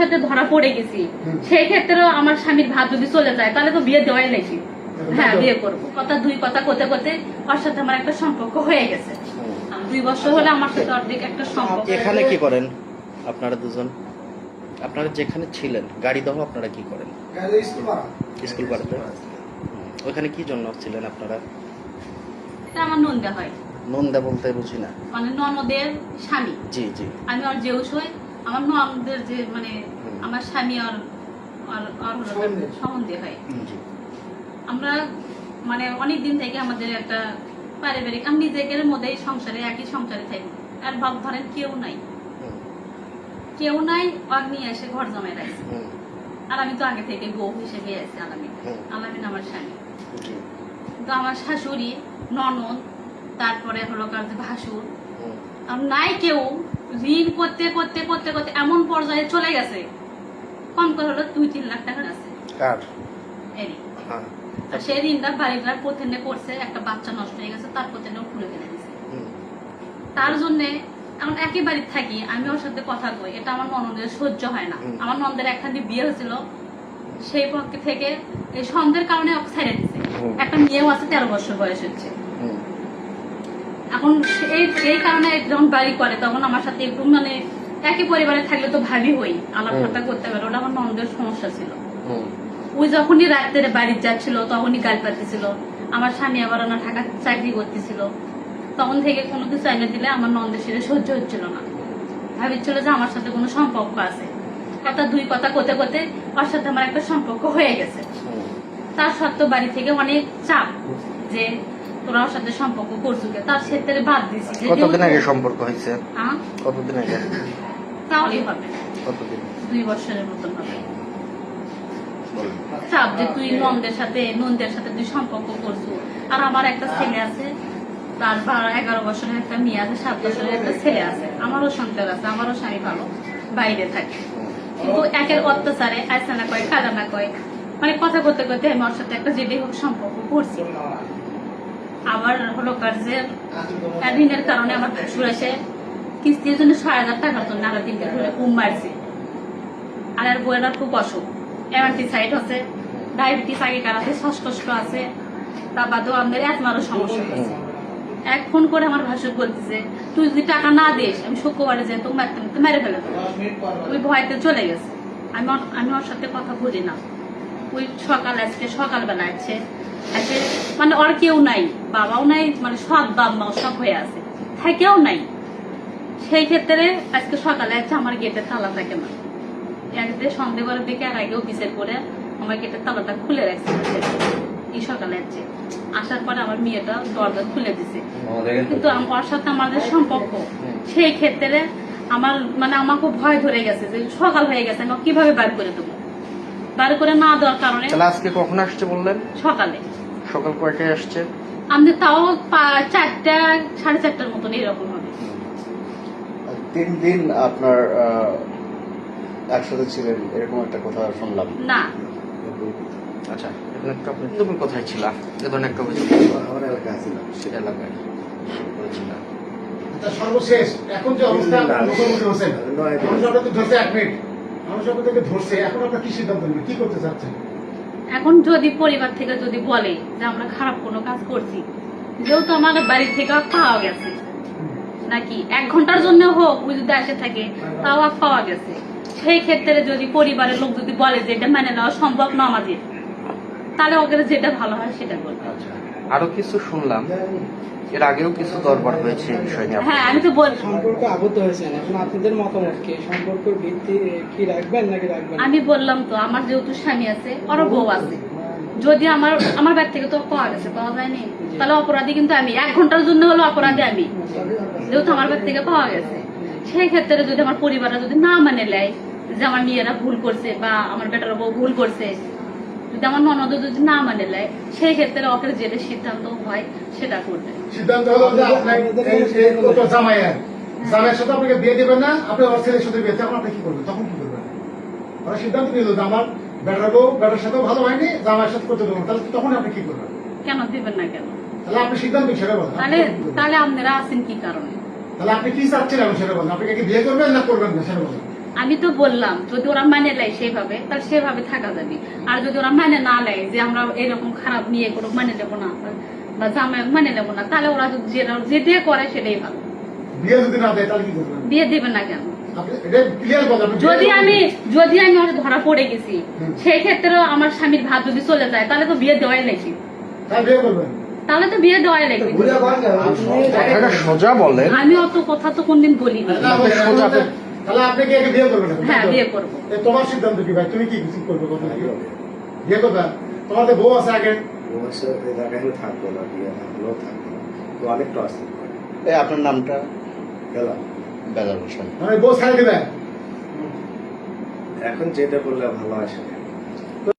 সাথে ধরা পড়ে গেছি। সেই ক্ষেত্রেও আমার স্বামীর ভাত যদি চলে যায় তাহলে তো বিয়ে দেওয়াই নাকি? হ্যাঁ বিয়ে করব। কথা দুই কথা করতে করতে ওর সাথে আমার একটা সম্পর্ক হয়ে গেছে। দুই বছর হলে আমার সাথে অর্ধেক একটা সম্পর্ক এখানে কি করেন আপনারা দুজন? আপনারা যেখানে ছিলেন গাড়ি দহ আপনারা কি করেন? স্কুল পাড়াতে? ওখানে কি জন্য ছিলেন আপনারা? এটা আমার নন্দে হয়। নন্দা বলতে বুঝি না। মানে ননদের স্বামী। জি জি। আমি ওর জেউস হই। আমার ননদের যে মানে আমার স্বামী আর আর- সম্বন্ধে। হয়। আমরা মানে অনেক দিন থেকে আমাদের একটা পারিবারিক আমি নিজেদের মধ্যেই সংসারে একই সংসারে থাকি। আর ভাব ধরেন কেউ নাই। কেউ নাই নিয়ে এসে ঘর জমাই রাখছে। আর আমি তো আগে থেকে বউ হিসেবে আছি আলামিন আলামিন আমার স্বামী। তো আমার শাশুড়ি ননদ তারপরে হলো কার ভাসুর। আর নাই কেউ। ঋণ করতে করতে করতে করতে এমন পর্যায়ে চলে গেছে। কম করে হলো দুই তিন লাখ টাকা আছে। হ্যাঁ। ঋণটা বাড়িটার প্রথমে করছে একটা বাচ্চা নষ্ট হয়ে গেছে তার প্রথমে খুলে ফেলে দিছে। তার জন্য এখন একই বাড়িতে থাকি আমি ওর সাথে কথা কই এটা আমার ননদের সহ্য হয় না। আমার ননদের একখানি বিয়ে হয়েছিল সেই পক্ষে থেকে এই সন্ধ্যের কারণে ওকে ছেড়ে দিছে। একটা মেয়েও আছে তেরো বছর বয়স হচ্ছে। এখন এই এই কারণে যখন বাড়ি করে তখন আমার সাথে একটু মানে একই পরিবারে থাকলে তো ভাবি হই আলাপ কথা করতে পারে ওটা আমার ননদের সমস্যা ছিল। ওই যখনই রাত্রে বাড়ি যাচ্ছিল তখনই গাল পাতিছিল আমার স্বামী আবার ওনার ঢাকা চাকরি করতেছিল। তখন থেকে কোনো কিছু এনে দিলে আমার নন্দের সেটা সহ্য হচ্ছিল না। ভাবিছিল যে আমার সাথে কোনো সম্পর্ক আছে। কথা দুই কথা করতে করতে ওর সাথে আমার একটা সম্পর্ক হয়ে গেছে। তার সত্ত্বেও বাড়ি থেকে অনেক চাপ যে তোরা ওর সাথে সম্পর্ক করছ তার ক্ষেত্রে বাদ দিছি। কতদিন আগে সম্পর্ক হয়েছে? হ্যাঁ কতদিন আগে? তাহলেই হবে। কতদিন? দুই বছরের মতন হবে। চাপ যে তুই নন্দের সাথে নন্দের সাথে তুই সম্পর্ক করছ। আর আমার একটা ছেলে আছে তার বারো এগারো বছরের একটা মেয়ে আছে সাত বছরের একটা ছেলে আছে। আমারও সন্তান আছে আমারও স্বামী ভালো বাইরে থাকে। কিন্তু একের অত্যাচারে আয়সা না কয় না কয়। মানে কথা করতে করতে আমি ওর সাথে একটা যেটাই হোক সম্পর্ক করছি। আবার হলো কার্যের ঋণের কারণে আমার ভাসুর এসে কিস্তির জন্য ছয় হাজার টাকার জন্য আরও তিনটে ধরে কুম মারছে। আর আর বইয়ের খুব অসুখ। সাইড আছে ডায়াবেটিস আগেকার আছে, শ্বাসকষ্ট আছে, তা বাদেও আমাদের একমারও সমস্যা হয়েছে। এক ফোন করে আমার ভাসুর বলতেছে, তুই যদি টাকা না দিস, আমি শুক্রবারে যাই তো মারতে মারতে মেরে ফেলে ওই ভয়তে চলে গেছে। আমি আমি ওর সাথে কথা বলি না। ওই সকাল আজকে সকালবেলা আছে। আজকে মানে ওর কেউ নাই বাবাও নাই মানে সব বাপ মাও সব হয়ে আছে। থাকেও নাই। সেই ক্ষেত্রে আজকে সকালে আছে আমার গেটের তালা থাকে না। একদিন সন্ধ্যেবেলার দিকে আর আগে অফিসের করে আমার গেটের তালাটা খুলে রাখছে। এই সকালে আছে। আসার পরে আমার মেয়েটা দরজা খুলে দিছে। কিন্তু আম- ওর সাথে আমাদের সম্পর্ক। সেই ক্ষেত্রে আমার মানে আমাকে ভয় ধরে গেছে যে সকাল হয়ে গেছে আমি কীভাবে বার করে দেবো? বার করে না দেওয়ার কারণে তাহলে আজকে কখন আসছে বললেন? সকালে। সকাল কয়টায় আসছে? আমাদের তাও চারটা সাড়ে চারটার মতন এরকম হবে। তিন দিন আপনার একসাথে ছিলেন এরকম একটা কথা শুনলাম। না। আচ্ছা এখন একটু আপনি তুমি কোথায় ছিলা। এ ধরনের একটা অভিযোগ। আমার এলাকায় ছিলাম সর্বশেষ। এখন যে অবস্থা মুখোমুখি হচ্ছেন এক মিনিট। মানুষ আপনাকে ধরছে এখন আপনার কি সিদ্ধান্ত নেবেন? কি করতে চাচ্ছেন? এখন যদি পরিবার থেকে যদি বলে যে আমরা খারাপ কোনো কাজ করছি যেহেতু আমাদের বাড়ি থেকে পাওয়া গেছে নাকি এক ঘণ্টার জন্য হোক ওই যদি আসে থাকে তাও আর পাওয়া গেছে। সেই ক্ষেত্রে যদি পরিবারের লোক যদি বলে যে এটা মেনে নেওয়া সম্ভব না আমাদের তাহলে ওকে যেটা ভালো হয় সেটা করবে আরও কিছু শুনলাম। এর আগেও কিছু দরবার হয়েছে এই বিষয় নিয়ে। হ্যাঁ আমি তো বল সম্পর্ক আবদ্ধ হয়েছেন। এখন আপনাদের মতামত কি? সম্পর্কের ভিত্তি কি রাখবেন নাকি রাখবেন আমি বললাম তো আমার যেহেতু স্বামী আছে ওর বউ আছে। যদি আমার আমার ব্যাগ থেকে তো পাওয়া গেছে পাওয়া যায়নি তাহলে অপরাধী কিন্তু আমি। এক ঘণ্টার জন্য হলো অপরাধী আমি। যেহেতু আমার ব্যাগ থেকে পাওয়া গেছে। সেই ক্ষেত্রে যদি আমার পরিবাররা যদি না মানে নেয় যে আমার মেয়েরা ভুল করছে বা আমার বেটার বউ ভুল করছে যদি আমার ননদ যদি না মানে নেয় সেই ক্ষেত্রে ওকে যেটা সিদ্ধান্ত হয় সেটা করবে। সিদ্ধান্ত হলো জামাইয়ের সাথে আপনাকে বিয়ে দেবেন না আপনি আমার ছেলের সাথে বিয়ে তখন আপনি কি করবেন? তখন কি করবেন? ওরা সিদ্ধান্ত নিল যে আমার বেটার বউ বেটার সাথেও ভালো হয়নি জামাইয়ের সাথে করতে দেবো না। তাহলে তখন আপনি কি করবেন? কেন দিবেন না কেন? তাহলে আপনি সিদ্ধান্ত সেটা বলেন। তাহলে তাহলে আপনারা আছেন কি কারণে? তাহলে আপনি কি চাচ্ছেন এখন সেটা বলেন? আপনি কি বিয়ে করবেন না করবেন না সেটা বলেন। আমি তো বললাম যদি ওরা মানে নেয় সেভাবে তাহলে সেভাবে থাকা যাবে। আর যদি ওরা মানে না নেয় যে আমরা এরকম খারাপ নিয়ে কোনো মানে নেব না বা জামাই মানে নেব না তাহলে ওরা যদি যেটা- যেটা করে সেটাই ভালো। বিয়ে যদি না দেয় তাহলে কি করবেন বিয়ে দেবে না কেন? যদি আমি যদি আমি ওর ধরা পড়ে গেছি সেই ক্ষেত্রেও আমার স্বামীর ভাত যদি চলে যায় তাহলে তো বিয়ে দেওয়াই লাগবে তাহলে বিয়ে করবেন তাহলে তো বিয়ে দেওয়াই লাগবে সোজা বলেন। আমি অত কথা তো কোনদিন বলি না, সোজা আপনি- তাহলে আপনি কি একে বিয়ে করবেন এখন? হ্যাঁ বিয়ে করব। তোমার সিদ্ধান্ত কি ভাই? তুমি কি কিছু করবে কথা নাকি বিয়ে করবে তোমার তো বউ আছে আগে থাকব না বিয়ে না হলেও থাকব না। তো অনেকটা আসতে এই আপনার নামটা? গেলাম বেলা হোসেন মানে বউ ছাড়ে দিবে? এখন যেটা করলে ভালো আসে